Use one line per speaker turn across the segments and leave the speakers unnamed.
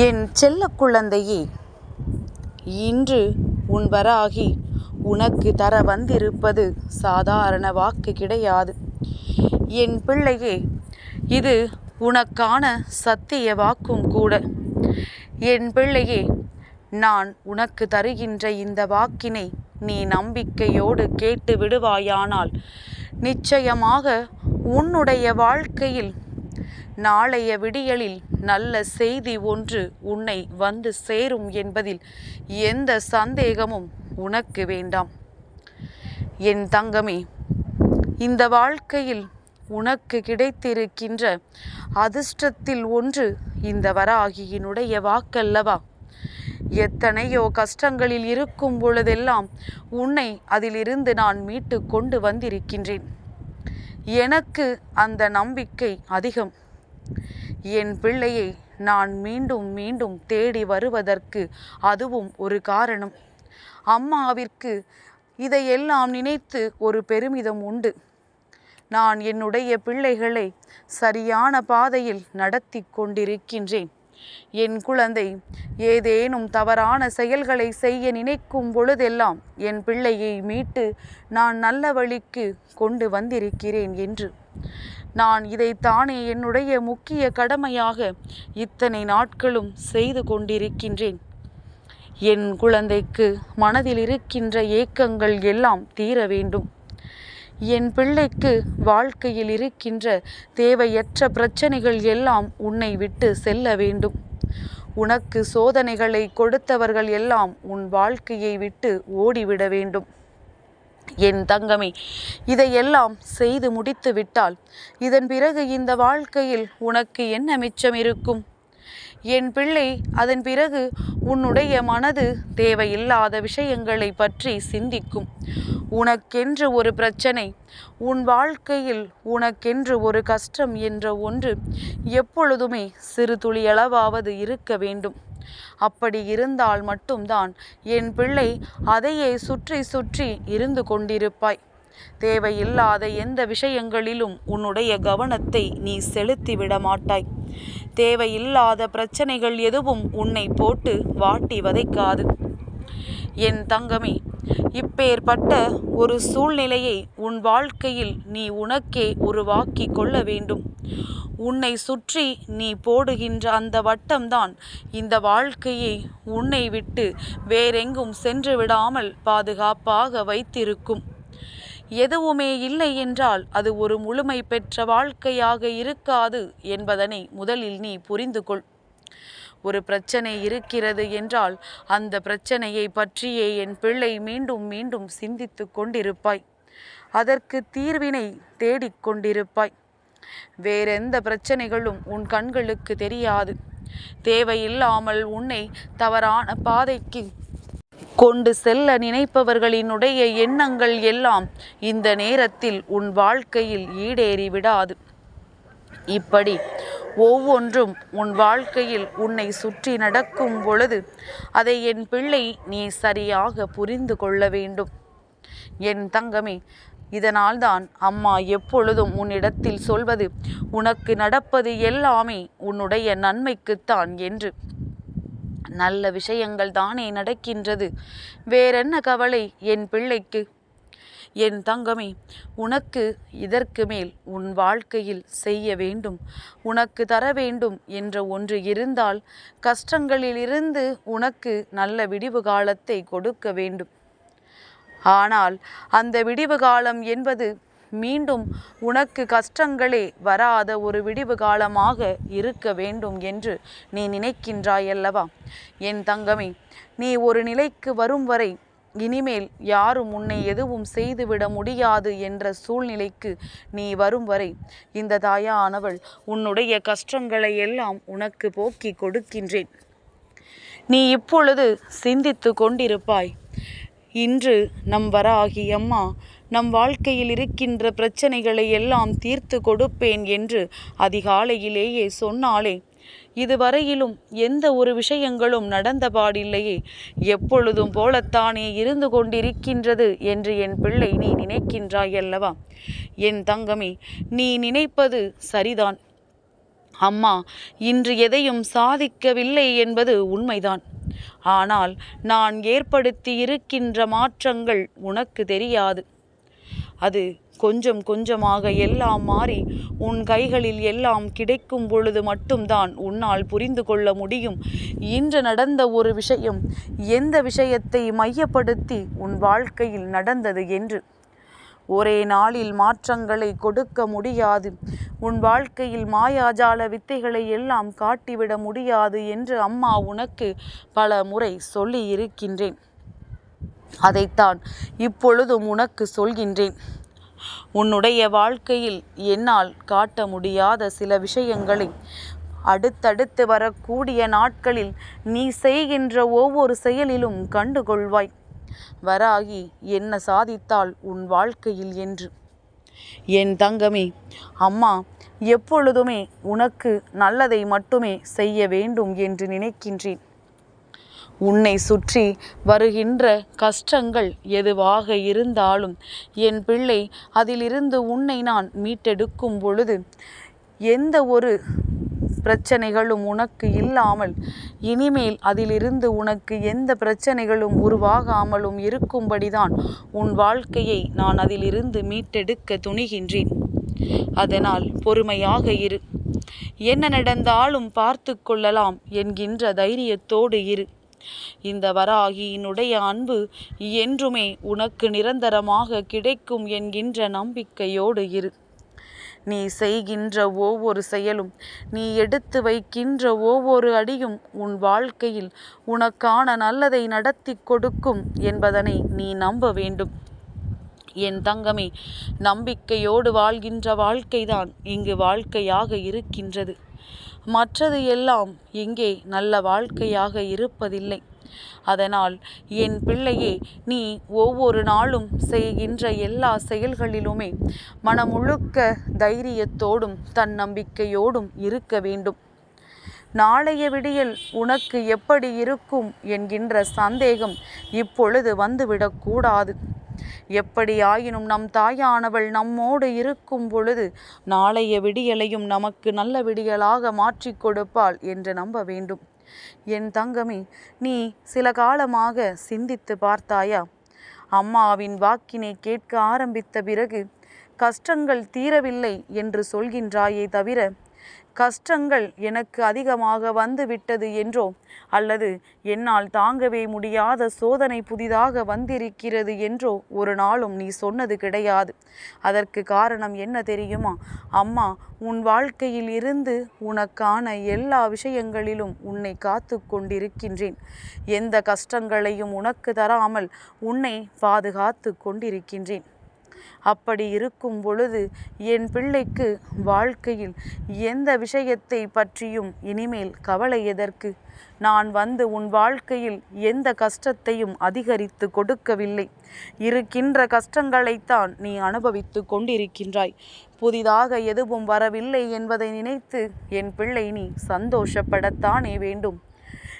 என் செல்ல குழந்தையே இன்று உன் வராகி உனக்கு தர வந்திருப்பது சாதாரண வாக்கு கிடையாது. என் பிள்ளையே இது உனக்கான சத்திய வாக்கும் கூட. என் பிள்ளையே நான் உனக்கு தருகின்ற இந்த வாக்கினை நீ நம்பிக்கையோடு கேட்டு விடுவாயானால் நிச்சயமாக உன்னுடைய வாழ்க்கையில் நாளைய விடியலில் நல்ல செய்தி ஒன்று உன்னை வந்து சேரும் என்பதில் எந்த சந்தேகமும் உனக்கு வேண்டாம். என் தங்கமே இந்த வாழ்க்கையில் உனக்கு கிடைத்திருக்கின்ற அதிர்ஷ்டத்தில் ஒன்று இந்த வராகியினுடைய வாக்கல்லவா? எத்தனையோ கஷ்டங்களில் இருக்கும் பொழுதெல்லாம் உன்னை அதிலிருந்து நான் மீட்டு கொண்டு வந்திருக்கின்றேன். எனக்கு அந்த நம்பிக்கை அதிகம். என் பிள்ளையை நான் மீண்டும் மீண்டும் தேடி வருவதற்கு அதுவும் ஒரு காரணம். அம்மாவிற்கு இதையெல்லாம் நினைத்து ஒரு பெருமிதம் உண்டு. நான் என்னுடைய பிள்ளைகளை சரியான பாதையில் நடத்தி கொண்டிருக்கின்றேன். என் குழந்தை ஏதேனும் தவறான செயல்களை செய்ய நினைக்கும் பொழுதெல்லாம் என் பிள்ளையை மீட்டு நான் நல்ல வழிக்கு கொண்டு வந்திருக்கிறேன் என்று. நான் இதைத்தானே என்னுடைய முக்கிய கடமையாக இத்தனை நாட்களும் செய்து கொண்டிருக்கின்றேன். என் குழந்தைக்கு மனதில் இருக்கின்ற ஏக்கங்கள் எல்லாம் தீர வேண்டும். என் பிள்ளைக்கு வாழ்க்கையில் இருக்கின்ற தேவையற்ற பிரச்சனைகள் எல்லாம் உன்னை விட்டு செல்ல வேண்டும். உனக்கு சோதனைகளை கொடுத்தவர்கள் எல்லாம் உன் வாழ்க்கையை விட்டு ஓடிவிட வேண்டும். என் தங்கமே இதையெல்லாம் செய்து முடித்து விட்டால் இதன் பிறகு இந்த வாழ்க்கையில் உனக்கு என்ன மிச்சம் இருக்கும்? என் பிள்ளை அதன் பிறகு உன்னுடைய மனது தேவையில்லாத விஷயங்களை பற்றி சிந்திக்கும். உனக்கென்று ஒரு பிரச்சனை உன் வாழ்க்கையில் உனக்கென்று ஒரு கஷ்டம் என்ற ஒன்று எப்பொழுதுமே சிறு துளியளவாவது இருக்க வேண்டும். அப்படி இருந்தால் மட்டும்தான் என் பிள்ளை அதையே சுற்றி சுற்றி இருந்து கொண்டிருப்பாய். தேவையில்லாத எந்த விஷயங்களிலும் உன்னுடைய கவனத்தை நீ செலுத்தி விட மாட்டாய். தேவையில்லாத பிரச்சனைகள் எதுவும் உன்னை போட்டு வாட்டி வதைக்காது. என் தங்கமே இப்பேற்பட்ட ஒரு சூழ்நிலையை உன் வாழ்க்கையில் நீ உனக்கே உருவாக்கி கொள்ள வேண்டும். உன்னை சுற்றி நீ போடுகின்ற அந்த வட்டம்தான் இந்த வாழ்க்கையை உன்னை விட்டு வேறெங்கும் சென்று விடாமல் பாதுகாப்பாக வைத்திருக்கும். எதுவுமே இல்லை என்றால் அது ஒரு முழுமை பெற்ற வாழ்க்கையாக இருக்காது என்பதனை முதலில் நீ புரிந்து கொள் ஒரு பிரச்சனை இருக்கிறது என்றால் அந்த பிரச்சனையை பற்றியே என் பிள்ளை மீண்டும் மீண்டும் சிந்தித்து கொண்டிருப்பாய். அதற்கு தீர்வினை தேடிக்கொண்டிருப்பாய் வேறெந்த பிரச்சனைகளும் உன் கண்களுக்கு தெரியாது. தேவையில்லாமல் உன்னை தவறான பாதைக்கு கொண்டு செல்ல நினைப்பவர்களினுடைய எண்ணங்கள் எல்லாம் இந்த நேரத்தில் உன் வாழ்க்கையில் ஈடேறிவிடாது. இப்படி ஒவ்வொன்றும் உன் வாழ்க்கையில் உன்னை சுற்றி நடக்கும் பொழுது அதை என் பிள்ளை நீ சரியாக புரிந்து கொள்ள வேண்டும். என் தங்கமே இதனால்தான் அம்மா எப்பொழுதும் உன்னிடத்தில் சொல்வது உனக்கு நடப்பது எல்லாமே உன்னுடைய நன்மைக்குத்தான் என்று. நல்ல விஷயங்கள் தானே நடக்கின்றது. வேறென்ன கவலை என் பிள்ளைக்கு? என் தங்கமே உனக்கு இதற்கு மேல் உன் வாழ்க்கையில் செய்ய வேண்டும். உனக்கு தர வேண்டும் என்ற ஒன்று இருந்தால் கஷ்டங்களிலிருந்து உனக்கு நல்ல விடிவு காலத்தை கொடுக்க வேண்டும். ஆனால் அந்த விடிவு காலம் என்பது மீண்டும் உனக்கு கஷ்டங்களே வராத ஒரு விடிவு காலமாக இருக்க வேண்டும் என்று நீ நினைக்கின்றாயல்லவா? என் தங்கமே நீ ஒரு நிலைக்கு வரும் வரை இனிமேல் யாரும் உன்னை எதுவும் செய்துவிட முடியாது என்ற சூழ்நிலைக்கு நீ வரும் வரை இந்த தாயானவள் உன்னுடைய கஷ்டங்களை எல்லாம் உனக்கு போக்கி கொடுக்கின்றேன். நீ இப்பொழுது சிந்தித்து கொண்டிருப்பாய். இன்று நம் வராகி அம்மா நம் வாழ்க்கையில் இருக்கின்ற பிரச்சனைகளை எல்லாம் தீர்த்து கொடுப்பேன் என்று அதிகாலையிலேயே சொன்னாலே இதுவரையிலும் எந்த ஒரு விஷயங்களும் நடந்தபாடில்லையே. எப்பொழுதும் போலத்தானே இருந்து கொண்டிருக்கின்றது என்று என் பிள்ளை நீ நினைக்கின்றாய் அல்லவா என் தங்கமே நீ நினைப்பது சரிதான். அம்மா இன்று எதையும் சாதிக்கவில்லை என்பது உண்மைதான். ஆனால் நான் ஏற்படுத்தி இருக்கின்ற மாற்றங்கள் உனக்கு தெரியாது. அது கொஞ்சம் கொஞ்சமாக எல்லாம் மாறி உன் கைகளில் எல்லாம் கிடைக்கும் பொழுது மட்டும்தான் உன்னால் புரிந்து கொள்ள முடியும். இன்று நடந்த ஒரு விஷயம் எந்த விஷயத்தை மையப்படுத்தி உன் வாழ்க்கையில் நடந்தது என்று. ஒரே நாளில் மாற்றங்களை கொடுக்க முடியாது. உன் வாழ்க்கையில் மாயாஜால வித்தைகளை எல்லாம் காட்டிவிட முடியாது என்று அம்மா உனக்கு பல முறை சொல்லி இருக்கின்றேன் அதைத்தான் இப்பொழுதும் உனக்கு சொல்கின்றேன். உன்னுடைய வாழ்க்கையில் என்னால் காட்ட முடியாத சில விஷயங்களை அடுத்தடுத்து வரக்கூடிய நாட்களில் நீ செய்கின்ற ஒவ்வொரு செயலிலும் கண்டுகொள்வாய். வராகி என்ன சாதித்தால் உன் வாழ்க்கையில் என்று. என் தங்கமே அம்மா எப்பொழுதுமே உனக்கு நல்லதை மட்டுமே செய்ய வேண்டும் என்று நினைக்கின்றேன். உன்னை சுற்றி வருகின்ற கஷ்டங்கள் எதுவாக இருந்தாலும் என் பிள்ளை அதிலிருந்து உன்னை நான் மீட்டெடுக்கும் பொழுது எந்த ஒரு பிரச்சனைகளும் உனக்கு இல்லாமல் இனிமேல் அதிலிருந்து உனக்கு எந்த பிரச்சனைகளும் உருவாகாமலும் இருக்கும்படிதான் உன் வாழ்க்கையை நான் அதிலிருந்து மீட்டெடுக்க துணிகின்றேன். அதனால் பொறுமையாக இரு. என்ன நடந்தாலும் பார்த்து கொள்ளலாம் என்கின்ற தைரியத்தோடு இரு. இந்த வராகியினுடைய அன்பு என்றுமே உனக்கு நிரந்தரமாக கிடைக்கும் என்கின்ற நம்பிக்கையோடு இரு. நீ செய்கின்ற ஒவ்வொரு செயலும் நீ எடுத்து வைக்கின்ற ஒவ்வொரு அடியும் உன் வாழ்க்கையில் உனக்கான நல்லதை நடத்தி கொடுக்கும் என்பதனை நீ நம்ப வேண்டும். என் தங்கமே நம்பிக்கையோடு வாழ்கின்ற வாழ்க்கைதான் இங்கு வாழ்க்கையாக இருக்கின்றது. மற்றது எல்லாம் இங்கே நல்ல வாழ்க்கையாக இருப்பதில்லை. அதனால் என் பிள்ளையே நீ ஒவ்வொரு நாளும் செய்கின்ற எல்லா செயல்களிலுமே மனமுழுக்க தைரியத்தோடும் தன்னம்பிக்கையோடும் இருக்க வேண்டும். நாளைய விடியல் உனக்கு எப்படி இருக்கும் என்கின்ற சந்தேகம் இப்பொழுது வந்துவிடக்கூடாது. எப்படியாயினும் நம் தாயானவள் நம்மோடு இருக்கும் பொழுது நாளைய விடியலையும் நமக்கு நல்ல விடியலாக மாற்றிக் கொடுப்பாள் என்று நம்ப வேண்டும். என் தங்கமே நீ சில காலமாக சிந்தித்து பார்த்தாயா? அம்மாவின் வாக்கினை கேட்க ஆரம்பித்த பிறகு கஷ்டங்கள் தீரவில்லை என்று சொல்கின்றாயே தவிர கஷ்டங்கள் எனக்கு அதிகமாக வந்துவிட்டது என்றோ? அல்லது என்னால் தாங்கவே முடியாத சோதனை புதிதாக வந்திருக்கிறது என்றோ? ஒரு நாளும் நீ சொன்னது கிடையாது. அதற்கு காரணம் என்ன தெரியுமா? அம்மா உன் வாழ்க்கையில் இருந்து உனக்கான எல்லா விஷயங்களிலும் உன்னை காத்து கொண்டிருக்கின்றேன். எந்த கஷ்டங்களையும் உனக்கு தராமல் உன்னை பாதுகாத்து கொண்டிருக்கின்றேன். அப்படி இருக்கும் பொழுது என் பிள்ளைக்கு வாழ்க்கையில் எந்த விஷயத்தை பற்றியும் இனிமேல் கவலை எதற்கு? நான் வந்து உன் வாழ்க்கையில் எந்த கஷ்டத்தையும் அதிகரித்து கொடுக்கவில்லை. இருக்கின்ற கஷ்டங்களைத்தான் நீ அனுபவித்து கொண்டிருக்கின்றாய். புதிதாக எதுவும் வரவில்லை என்பதை நினைத்து என் பிள்ளை நீ சந்தோஷப்படத்தானே வேண்டும்.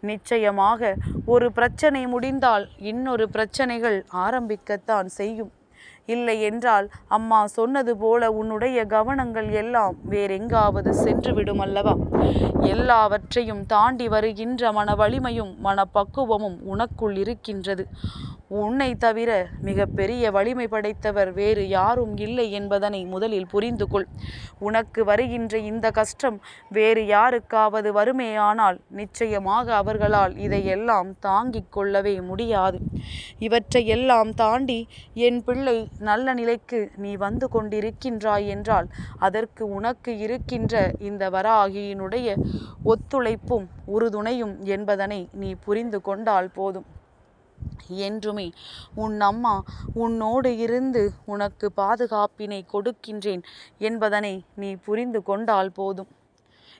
நிச்சயமாக ஒரு பிரச்சனை முடிந்தால் இன்னொரு பிரச்சனைகள் ஆரம்பிக்கத்தான் செய்யும். இல்லை என்றால் அம்மா சொன்னது போல உன்னுடைய கவனங்கள் எல்லாம் வேறெங்காவது சென்று விடும் அல்லவா? எல்லாவற்றையும் தாண்டி வருகின்ற மன வலிமையும் மனப்பக்குவமும் உனக்குள் இருக்கின்றது. உன்னை தவிர மிக பெரிய வலிமை படைத்தவர் வேறு யாரும் இல்லை என்பதனை முதலில் புரிந்து கொள். உனக்கு வருகின்ற இந்த கஷ்டம் வேறு யாருக்காவது வருமேயானால் நிச்சயமாக அவர்களால் இதையெல்லாம் தாங்கிக் கொள்ளவே முடியாது. இவற்றையெல்லாம் தாண்டி என் பிள்ளை நல்ல நிலைக்கு நீ வந்து கொண்டிருக்கின்றாய் என்றால் அதற்கு உனக்கு இருக்கின்ற இந்த வராகியினுடைய ஒத்துழைப்பும் உறுதுணையும் என்பதனை நீ புரிந்து கொண்டால் போதும். என்றுமே உன் அம்மா உன்னோடு இருந்து உனக்கு பாதுகாப்பினை கொடுக்கின்றேன் என்பதனை நீ புரிந்து கொண்டால் போதும்.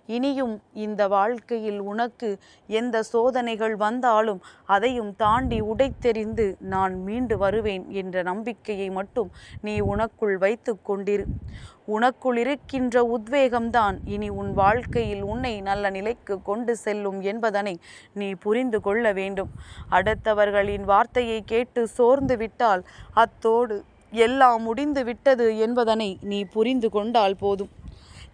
இனியும் இந்த வாழ்க்கையில் உனக்கு எந்த சோதனைகள் வந்தாலும் அதையும் தாண்டி உடைத்தெறிந்து நான் மீண்டு வருவேன் என்ற நம்பிக்கையை மட்டும் நீ உனக்குள் வைத்து கொண்டிரு. உனக்குள் இருக்கின்ற உத்வேகம்தான் இனி உன் வாழ்க்கையில் உன்னை நல்ல நிலைக்கு கொண்டு செல்லும் என்பதனை நீ புரிந்து கொள்ள வேண்டும். அடுத்தவர்களின் வார்த்தையை கேட்டு சோர்ந்து விட்டால் அத்தோடு எல்லாம் முடிந்து விட்டது என்பதனை நீ புரிந்து கொண்டால் போதும்.